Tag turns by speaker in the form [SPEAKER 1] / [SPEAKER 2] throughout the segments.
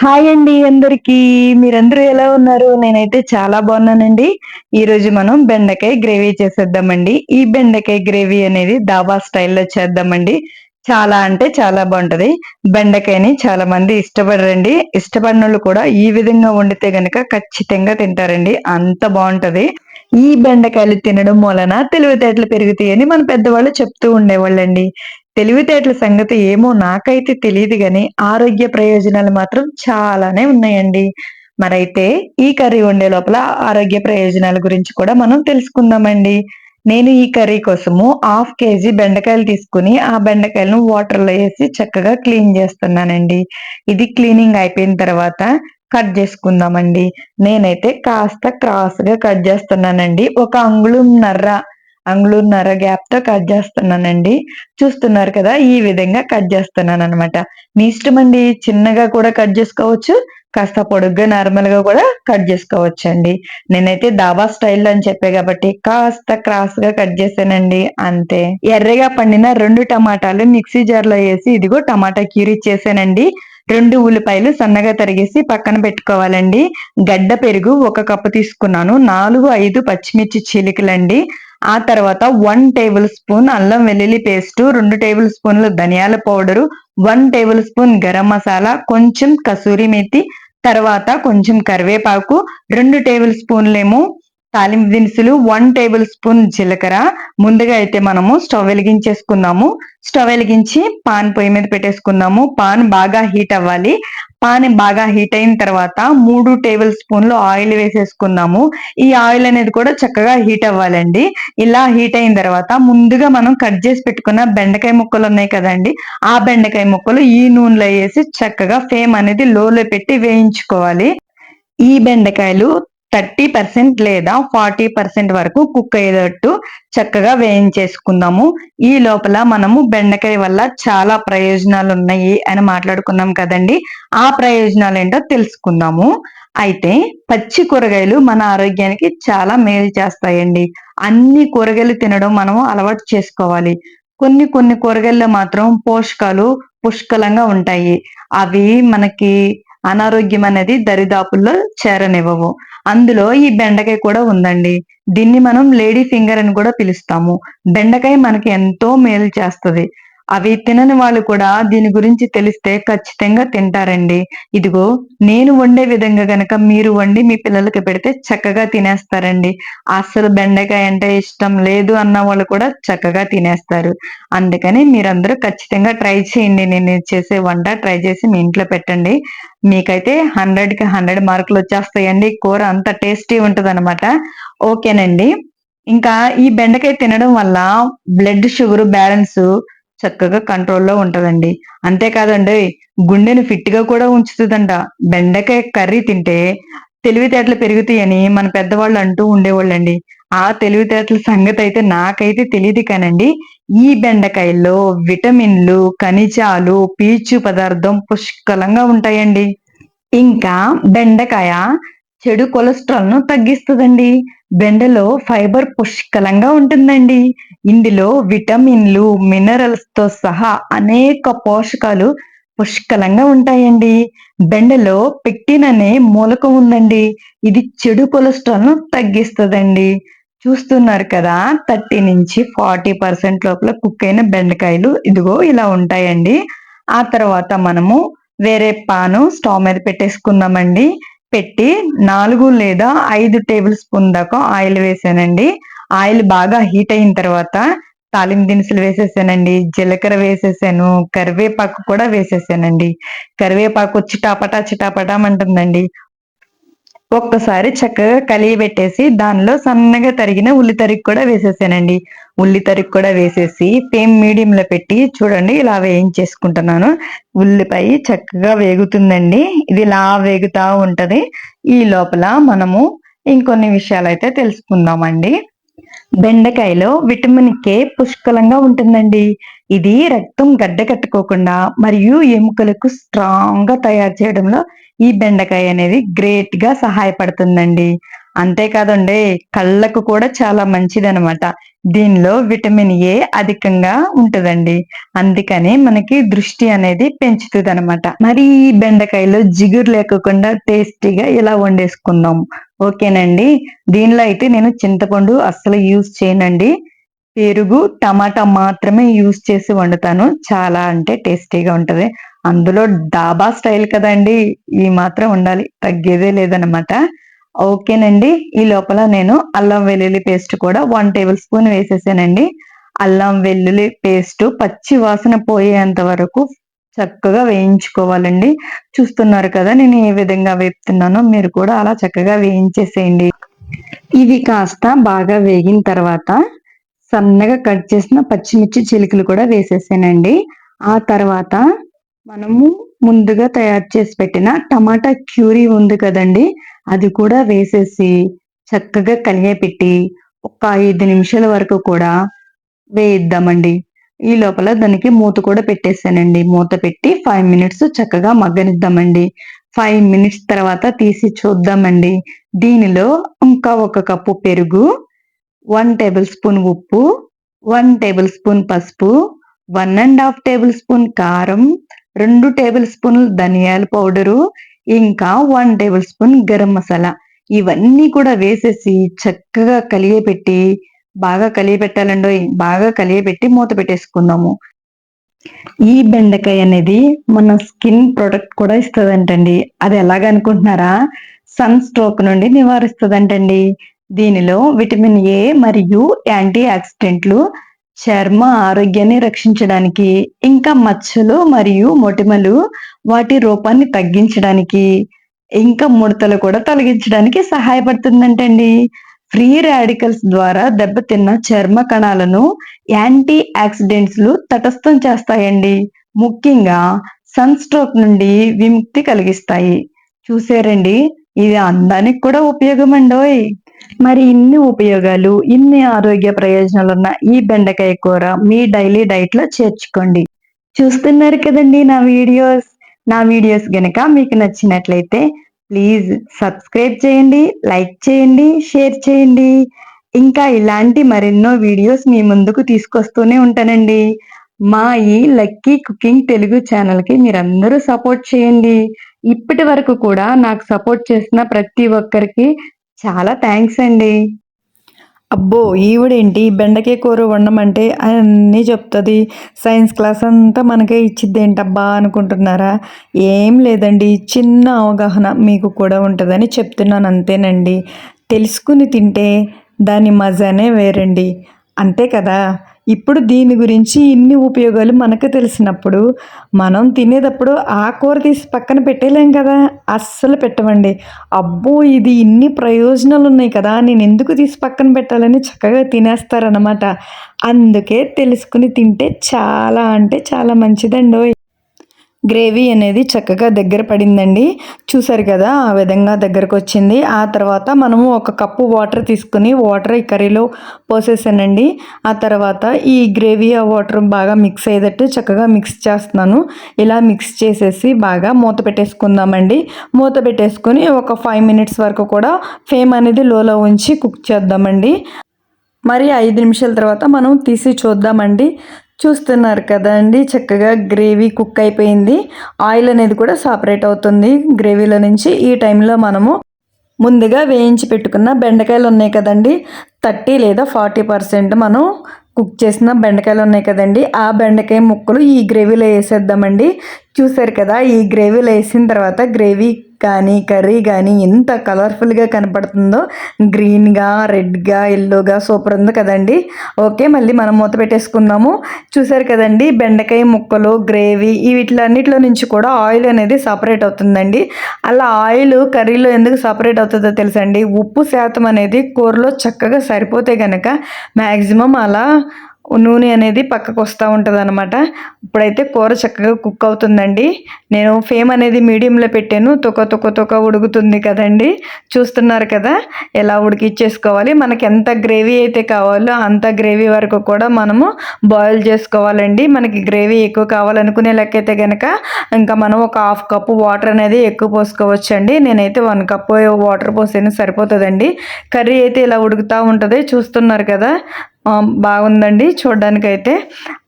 [SPEAKER 1] Hi అండి అందరికి. మీరందరూ ఎలా ఉన్నారు? నేనైతే చాలా బాగున్నానండి. ఈ రోజు మనం బెండకాయ గ్రేవీ చేసేద్దామండి. ఈ బెండకాయ గ్రేవీ అనేది దాబా స్టైల్లో చేద్దామండి. చాలా అంటే చాలా బాగుంటది. బెండకాయని చాలా మంది ఇష్టపడరండి. ఇష్టపడిన కూడా ఈ విధంగా వండితే గనక ఖచ్చితంగా తింటారండి. అంత బాగుంటది. ఈ బెండకాయలు తినడం వలన తెలివితేటలు పెరుగుతాయని మన పెద్దవాళ్ళు చెప్తూ ఉండేవాళ్ళండి. తెలివితేటల సంగతి ఏమో నాకైతే తెలియదు గాని ఆరోగ్య ప్రయోజనాలు మాత్రం చాలానే ఉన్నాయండి. మరైతే ఈ కర్రీ వండే లోపల ఆరోగ్య ప్రయోజనాల గురించి కూడా మనం తెలుసుకుందామండి. నేను ఈ కర్రీ కోసము హాఫ్ కేజీ బెండకాయలు తీసుకుని ఆ బెండకాయలను వాటర్లో వేసి చక్కగా క్లీన్ చేస్తున్నానండి. ఇది క్లీనింగ్ అయిపోయిన తర్వాత కట్ చేసుకుందామండి. నేనైతే కాస్త క్రాస్గా కట్ చేస్తున్నానండి. ఒక అంగుళం నర్ర అంగుళన్నర గ్యాప్తో కట్ చేస్తున్నానండి. చూస్తున్నారు కదా ఈ విధంగా కట్ చేస్తున్నాను అనమాట మీ ఇష్టం అండి చిన్నగా కూడా కట్ చేసుకోవచ్చు కాస్త పొడుగ్గా నార్మల్గా కూడా కట్ చేసుకోవచ్చు అండి నేనైతే దాబా స్టైల్ అని చెప్పే కాబట్టి కాస్త క్రాస్గా కట్ చేశానండి అంతే. ఎర్రగా పండిన రెండు టమాటాలు మిక్సీ జార్లో వేసి ఇదిగో టమాటా క్యూరీ చేశానండి రెండు ఉల్లిపాయలు సన్నగా తరిగేసి పక్కన పెట్టుకోవాలండి. గడ్డ పెరుగు ఒక కప్పు తీసుకున్నాను. నాలుగు ఐదు పచ్చిమిర్చి చీలికలండి. ఆ తర్వాత వన్ టేబుల్ స్పూన్ అల్లం వెల్లుల్లి పేస్ట్ రెండు టేబుల్ స్పూన్లు ధనియాల powder one tablespoon garam masala కొంచెం కసూరి మెతి తర్వాత కొంచెం కరివేపాకు రెండు టేబుల్ స్పూన్లేమో తాలింపు దినుసులు వన్ టేబుల్ స్పూన్ జీలకర్ర. ముందుగా అయితే మనము స్టవ్ వెలిగించేసుకుందాము స్టవ్ వెలిగించి పాన్ పొయ్యి మీద పెట్టేసుకుందాము పాన్ బాగా హీట్ అవ్వాలి. పాన్ బాగా హీట్ అయిన తర్వాత మూడు టేబుల్ స్పూన్లు ఆయిల్ వేసేసుకుందాము ఈ ఆయిల్ అనేది కూడా చక్కగా హీట్ అవ్వాలండి. ఇలా హీట్ అయిన తర్వాత ముందుగా మనం కట్ చేసి పెట్టుకున్న బెండకాయ ముక్కలు ఉన్నాయి కదండి ఆ బెండకాయ ముక్కలు ఈ నూనెలో వేసి చక్కగా ఫేమ్ అనేది లోలో పెట్టి వేయించుకోవాలి. ఈ బెండకాయలు థర్టీ పర్సెంట్ లేదా ఫార్టీ పర్సెంట్ వరకు కుక్ అయ్యేటట్టు చక్కగా వేయించేసుకుందాము. ఈ లోపల మనము బెండకాయ వల్ల చాలా ప్రయోజనాలు ఉన్నాయి అని మాట్లాడుకున్నాం కదండి. ఆ ప్రయోజనాలు ఏంటో తెలుసుకుందాము. అయితే పచ్చి కూరగాయలు మన ఆరోగ్యానికి చాలా మేలు చేస్తాయండి. అన్ని కూరగాయలు తినడం మనము అలవాటు చేసుకోవాలి. కొన్ని కొన్ని కూరగాయల్లో మాత్రం పోషకాలు పుష్కలంగా ఉంటాయి. అవి మనకి అనారోగ్యం అనేది దరిదాపుల్లో చేరనివ్వవు. అందులో ఈ బెండకాయ కూడా ఉందండి. దీన్ని మనం లేడీ ఫింగర్ అని కూడా పిలుస్తాము. బెండకాయ మనకి ఎంతో మేలు చేస్తుంది. అవి తినని వాళ్ళు కూడా దీని గురించి తెలిస్తే ఖచ్చితంగా తింటారండి. ఇదిగో నేను వండే విధంగా గనక మీరు వండి మీ పిల్లలకి పెడితే చక్కగా తినేస్తారండి. అస్సలు బెండకాయ అంటే ఇష్టం లేదు అన్న వాళ్ళు కూడా చక్కగా తినేస్తారు. అందుకని మీరందరూ ఖచ్చితంగా ట్రై చేయండి. నేను చేసే వంట ట్రై చేసి మీ ఇంట్లో పెట్టండి. మీకైతే హండ్రెడ్కి హండ్రెడ్ మార్కులు వచ్చేస్తాయండి. కూర అంత టేస్టీ ఉంటుంది అనమాట ఓకేనండి. ఇంకా ఈ బెండకాయ తినడం వల్ల బ్లడ్ షుగర్ బ్యాలెన్స్ చక్కగా కంట్రోల్లో ఉంటదండి. అంతేకాదండి గుండెను ఫిట్గా కూడా ఉంచుతుందంట. బెండకాయ కర్రీ తింటే తెలివితేటలు పెరుగుతాయని మన పెద్దవాళ్ళు అంటూ ఉండేవాళ్ళండి. ఆ తెలివితేటల సంగతి అయితే నాకైతే తెలియదు కానండి. ఈ బెండకాయల్లో విటమిన్లు ఖనిజాలు పీచు పదార్థం పుష్కలంగా ఉంటాయండి. ఇంకా బెండకాయ చెడు కొలెస్ట్రాల్ను తగ్గిస్తుందండి. బెండలో ఫైబర్ పుష్కలంగా ఉంటుందండి. ఇందులో విటమిన్లు మినరల్స్తో సహా అనేక పోషకాలు పుష్కలంగా ఉంటాయండి. బెండలో పెక్టిన్ అనే మూలకం ఉందండి. ఇది చెడు కొలెస్ట్రాల్ను తగ్గిస్తుందండి. చూస్తున్నారు కదా థర్టీ నుంచి ఫార్టీ పర్సెంట్ లోపల కుక్ అయిన బెండకాయలు ఇదిగో ఇలా ఉంటాయండి. ఆ తర్వాత మనము వేరే పాను స్టవ్ మీద పెట్టేసుకుందామండి పెట్టి నాలుగు లేదా ఐదు టేబుల్ స్పూన్ దాకా ఆయిల్ వేసానండి. ఆయిల్ బాగా హీట్ అయిన తర్వాత తాలింపు దినుసులు వేసేసానండి. జీలకర్ర వేసేసాను. కరివేపాకు కూడా వేసేసానండి. కరివేపాకు చిటాపటా చిటాపటా అంటుందండి. ఒక్కసారి చక్కగా కలిగి పెట్టేసి దానిలో సన్నగా తరిగిన ఉల్లి తరిగి కూడా వేసేసానండి. ఉల్లి తరిగి కూడా వేసేసి ఫ్లేమ్ మీడియంలో పెట్టి చూడండి ఇలా వేయించేసుకుంటున్నాను. ఉల్లిపాయ చక్కగా వేగుతుందండి. ఇది ఇలా వేగుతా ఉంటది. ఈ లోపల మనము ఇంకొన్ని విషయాలు అయితే తెలుసుకుందామండి. బెండకాయలో విటమిన్ కే పుష్కలంగా ఉంటుందండి. ఇది రక్తం గడ్డ కట్టుకోకుండా మరియు ఎముకలకు స్ట్రాంగ్గా తయారు చేయడంలో ఈ బెండకాయ అనేది గ్రేట్గా సహాయపడుతుందండి. అంతేకాదండి కళ్ళకు కూడా చాలా మంచిది అనమాట దీనిలో విటమిన్ ఏ అధికంగా ఉంటుందండి. అందుకని మనకి దృష్టి అనేది పెంచుతుంది అనమాట మరి ఈ బెండకాయలో జిగురు లేకుండా టేస్టీగా ఇలా వండేసుకుందాం? ఓకేనండి. దీనిలో అయితే నేను చింతపండు అస్సలు యూజ్ చేయనండి. పెరుగు టమాటా మాత్రమే యూజ్ చేసి వండుతాను. చాలా అంటే టేస్టీగా ఉంటది. అందులో డాబా స్టైల్ కదండి ఈ మాత్రం ఉండాలి. తగ్గేదే లేదనమాట ఓకేనండి ఈ లోపల నేను అల్లం వెల్లుల్లి పేస్ట్ కూడా వన్ టేబుల్ స్పూన్ వేసేసానండి. అల్లం వెల్లుల్లి పేస్ట్ పచ్చి వాసన పోయేంత వరకు చక్కగా వేయించుకోవాలండి. చూస్తున్నారు కదా నేను ఏ విధంగా వేపుతున్నానో మీరు కూడా అలా చక్కగా వేయించేసేయండి. ఇవి కాస్త బాగా వేగిన తర్వాత సన్నగా కట్ చేసిన పచ్చిమిర్చి చిలుకలు కూడా వేసేసానండి. ఆ తర్వాత మనము ముందుగా తయారు చేసి పెట్టిన టమాటా క్యూరీ ఉంది కదండి అది కూడా వేసేసి చక్కగా కలిగేపెట్టి ఒక ఐదు నిమిషాల వరకు కూడా వేయిద్దామండి. ఈ లోపల దానికి మూత కూడా పెట్టేసానండి. మూత పెట్టి ఫైవ్ మినిట్స్ చక్కగా మగ్గనిద్దామండి. ఫైవ్ మినిట్స్ తర్వాత తీసి చూద్దామండి. దీనిలో ఇంకా ఒక కప్పు పెరుగు వన్ టేబుల్ స్పూన్ ఉప్పు వన్ టేబుల్ స్పూన్ పసుపు one and half tablespoon కారం రెండు టేబుల్ స్పూన్లు ధనియాల పౌడరు ఇంకా one tablespoon garam masala. ఇవన్నీ కూడా వేసేసి చక్కగా కలియపెట్టి బాగా కలియపెట్టాలండో బాగా కలియపెట్టి మూత పెట్టేసుకుందాము. ఈ బెండకాయ అనేది మన స్కిన్ ప్రొటెక్ట్ కూడా ఇస్తుందంటండి. అది ఎలాగనుకుంటున్నారా సన్ స్ట్రోక్ నుండి నివారిస్తుందంటండి. దీనిలో విటమిన్ ఏ మరియు యాంటీ ఆక్సిడెంట్లు చర్మ ఆరోగ్యాన్ని రక్షించడానికి ఇంకా మచ్చలు మరియు మొటిమలు వాటి రూపాన్ని తగ్గించడానికి ఇంకా ముడతలు కూడా తొలగించడానికి సహాయపడుతుందంటండి. ఫ్రీ రాడికల్స్ ద్వారా దెబ్బతిన్న చర్మ కణాలను యాంటీ ఆక్సిడెంట్స్లు తటస్థం చేస్తాయండి. ముఖ్యంగా సన్ స్ట్రోక్ నుండి విముక్తి కలిగిస్తాయి. చూసారండి ఇది అందానికి కూడా ఉపయోగం అండోయ్ మరి ఇన్ని ఉపయోగాలు ఇన్ని ఆరోగ్య ప్రయోజనాలు ఉన్న ఈ బెండకాయ కూర మీ డైలీ డైట్లో చేర్చుకోండి. చూస్తున్నారు కదండి నా వీడియోస్. నా వీడియోస్ గనక మీకు నచ్చినట్లయితే ప్లీజ్ సబ్స్క్రైబ్ చేయండి లైక్ చేయండి షేర్ చేయండి. ఇంకా ఇలాంటి మరెన్నో వీడియోస్ మీ ముందుకు తీసుకొస్తూనే ఉంటానండి. మా ఈ లక్కీ కుకింగ్ తెలుగు ఛానల్కి మీరందరూ సపోర్ట్ చేయండి. ఇప్పటి వరకు కూడా నాకు సపోర్ట్ చేసిన ప్రతి ఒక్కరికి చాలా థ్యాంక్స్ అండి. అబ్బో ఈవిడేంటి? బెండకాయ కూర వండమంటే అన్నీ చెప్తుంది. సైన్స్ క్లాస్ అంతా మనకే ఇచ్చిద్దేంటబ్బా అనుకుంటున్నారా? ఏం లేదండి చిన్న అవగాహన మీకు కూడా ఉంటుందని చెప్తున్నాను అంతేనండి. తెలుసుకుని తింటే దాని మజానే వేరండి. అంతే కదా? ఇప్పుడు దీని గురించి ఇన్ని ఉపయోగాలు మనకు తెలిసినప్పుడు మనం తినేటప్పుడు ఆ కూర తీసి పక్కన పెట్టేలేం కదా? అస్సలు పెట్టమండి. అబ్బో ఇది ఇన్ని ప్రయోజనాలు ఉన్నాయి కదా? నేను ఎందుకు తీసి పక్కన పెట్టాలని చక్కగా తినేస్తారనమాట అందుకే తెలుసుకుని తింటే చాలా అంటే చాలా మంచిదండి గ్రేవీ అనేది చక్కగా దగ్గర పడిందండి. చూసారు కదా ఆ విధంగా దగ్గరకు వచ్చింది ఆ తర్వాత మనము ఒక కప్పు వాటర్ తీసుకుని వాటర్ ఈ కర్రీలో పోసేసానండి. ఆ తర్వాత ఈ గ్రేవీ ఆ వాటర్ బాగా మిక్స్ అయ్యేటట్టు చక్కగా మిక్స్ చేస్తున్నాను. ఇలా మిక్స్ చేసేసి బాగా మూత పెట్టేసుకుందామండి. మూత పెట్టేసుకొని ఒక ఫైవ్ మినిట్స్ వరకు కూడా ఫేమ్ అనేది లోలో ఉంచి కుక్ చేద్దామండి. మరి ఐదు నిమిషాల తర్వాత మనం తీసి చూద్దామండి. చూస్తున్నారు కదండి. చక్కగా గ్రేవీ కుక్ అయిపోయింది. ఆయిల్ అనేది కూడా సపరేట్ అవుతుంది. గ్రేవీలో నుంచి ఈ టైంలో మనము ముందుగా వేయించి పెట్టుకున్న బెండకాయలు ఉన్నాయి కదండి. థర్టీ లేదా ఫార్టీ పర్సెంట్ మనం కుక్ చేసిన బెండకాయలు ఉన్నాయి కదండి. ఆ బెండకాయ ముక్కలు ఈ గ్రేవీలో వేసేద్దామండి. చూసారు కదా ఈ గ్రేవీలో వేసిన తర్వాత గ్రేవీ కానీ కర్రీ కానీ ఎంత కలర్ఫుల్గా కనపడుతుందో గ్రీన్గా రెడ్గా ఎల్లోగా సూపర్ ఉంది కదండి. ఓకే మళ్ళీ మనం మూత పెట్టేసుకుందాము. చూసారు కదండి బెండకాయ ముక్కలు గ్రేవీ వీటిలన్నిటిలో నుంచి కూడా ఆయిల్ అనేది సపరేట్ అవుతుందండి. అలా ఆయిల్ కర్రీలో ఎందుకు సపరేట్ అవుతుందో తెలుసండి? ఉప్పు శాతం అనేది కూరలో చక్కగా సరిపోతే కనుక మ్యాక్సిమం అలా నూనె అనేది పక్కకు వస్తూ ఉంటుంది అనమాట ఇప్పుడైతే కూర చక్కగా కుక్ అవుతుందండి. నేను ఫేమ్ అనేది మీడియంలో పెట్టాను. తొక్క తొక్క తొక్క ఉడుకుతుంది కదండి. చూస్తున్నారు కదా ఎలా ఉడికిచ్చేసుకోవాలి మనకి ఎంత గ్రేవీ అయితే కావాలో అంత గ్రేవీ వరకు కూడా మనము బాయిల్ చేసుకోవాలండి. మనకి గ్రేవీ ఎక్కువ కావాలనుకునే లెక్క అయితే కనుక ఇంకా మనం ఒక హాఫ్ కప్పు వాటర్ అనేది ఎక్కువ పోసుకోవచ్చండి. నేనైతే వన్ కప్పు వాటర్ పోసేనా సరిపోతుందండి. కర్రీ అయితే ఇలా ఉడుకుతూ ఉంటుంది. చూస్తున్నారు కదా బాగుందండి చూడ్డానికైతే.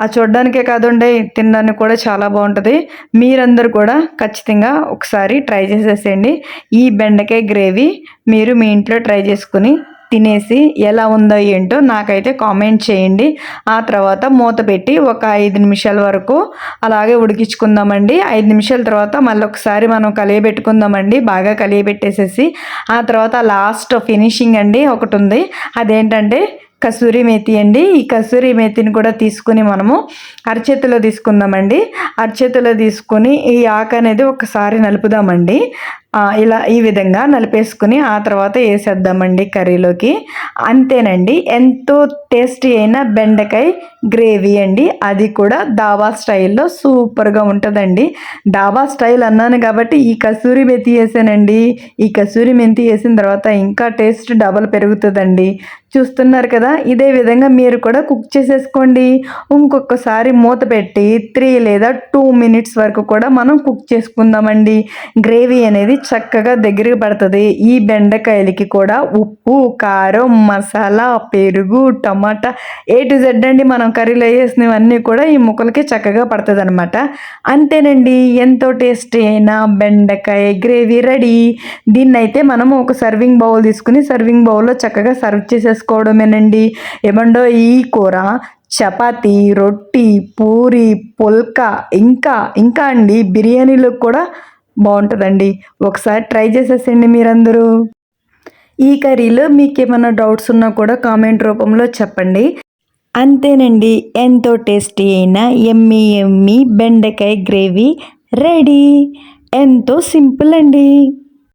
[SPEAKER 1] ఆ చూడ్డానికే కాదండి తినడానికి కూడా చాలా బాగుంటుంది. మీరందరూ కూడా ఖచ్చితంగా ఒకసారి ట్రై చేసేసేయండి. ఈ బెండకాయ గ్రేవీ మీరు మీ ఇంట్లో ట్రై చేసుకుని తినేసి ఎలా ఉందో ఏంటో నాకైతే కామెంట్ చేయండి. ఆ తర్వాత మూత పెట్టి ఒక ఐదు నిమిషాల వరకు అలాగే ఉడికించుకుందామండి. ఐదు నిమిషాల తర్వాత మళ్ళీ ఒకసారి మనం కలియబెట్టుకుందామండి. బాగా కలియబెట్టేసేసి. ఆ తర్వాత లాస్ట్ ఫినిషింగ్ అండి ఒకటి ఉంది. అదేంటంటే కసూరి మేతి అండి. ఈ కసూరి మేతిని కూడా తీసుకుని మనము అరచేతిలో తీసుకుందామండి. అరచేతిలో తీసుకొని ఈ ఆకు అనేది ఒకసారి నలుపుదామండి. ఇలా ఈ విధంగా నలిపేసుకుని ఆ తర్వాత వేసేద్దామండి కర్రీలోకి. అంతేనండి ఎంతో టేస్టీ అయిన బెండకాయ గ్రేవీ అండి. అది కూడా దాబా స్టైల్లో సూపర్గా ఉంటుందండి. దాబా స్టైల్ అన్నాను కాబట్టి ఈ కసూరి మెతి వేసానండి. ఈ కసూరి మెంతి వేసిన తర్వాత ఇంకా టేస్ట్ డబల్ పెరుగుతుందండి. చూస్తున్నారు కదా ఇదే విధంగా మీరు కూడా కుక్ చేసేసుకోండి. ఇంకొకసారి మూత పెట్టి త్రీ లేదా టూ మినిట్స్ వరకు కూడా మనం కుక్ చేసుకుందామండి. గ్రేవీ అనేది చక్కగా దగ్గరికి పడుతుంది. ఈ బెండకాయలకి కూడా ఉప్పు కారం మసాలా పెరుగు టమాటా ఏ టు జెడ్ అండి మనం కర్రీలో వేసినవన్నీ కూడా ఈ ముక్కలకి చక్కగా పడుతుంది అనమాట అంతేనండి ఎంతో టేస్టీ అయిన బెండకాయ గ్రేవీ రెడీ. దీన్ని అయితే మనం ఒక సర్వింగ్ బౌల్ తీసుకుని సర్వింగ్ బౌల్లో చక్కగా సర్వ్ చేసేసుకోవడమేనండి. ఏమండో ఈ కూర చపాతి రొట్టి పూరి పుల్కా ఇంకా ఇంకా అండి బిర్యానీలో కూడా బాగుంటుందండి. ఒకసారి ట్రై చేసేసండి మీరందరూ. ఈ కర్రీలో మీకు ఏమైనా డౌట్స్ ఉన్నా కూడా కామెంట్ రూపంలో చెప్పండి. అంతేనండి ఎంతో టేస్టీ అయిన ఎమ్మి ఎమ్మి బెండకాయ గ్రేవీ రెడీ. ఎంతో సింపుల్ అండి.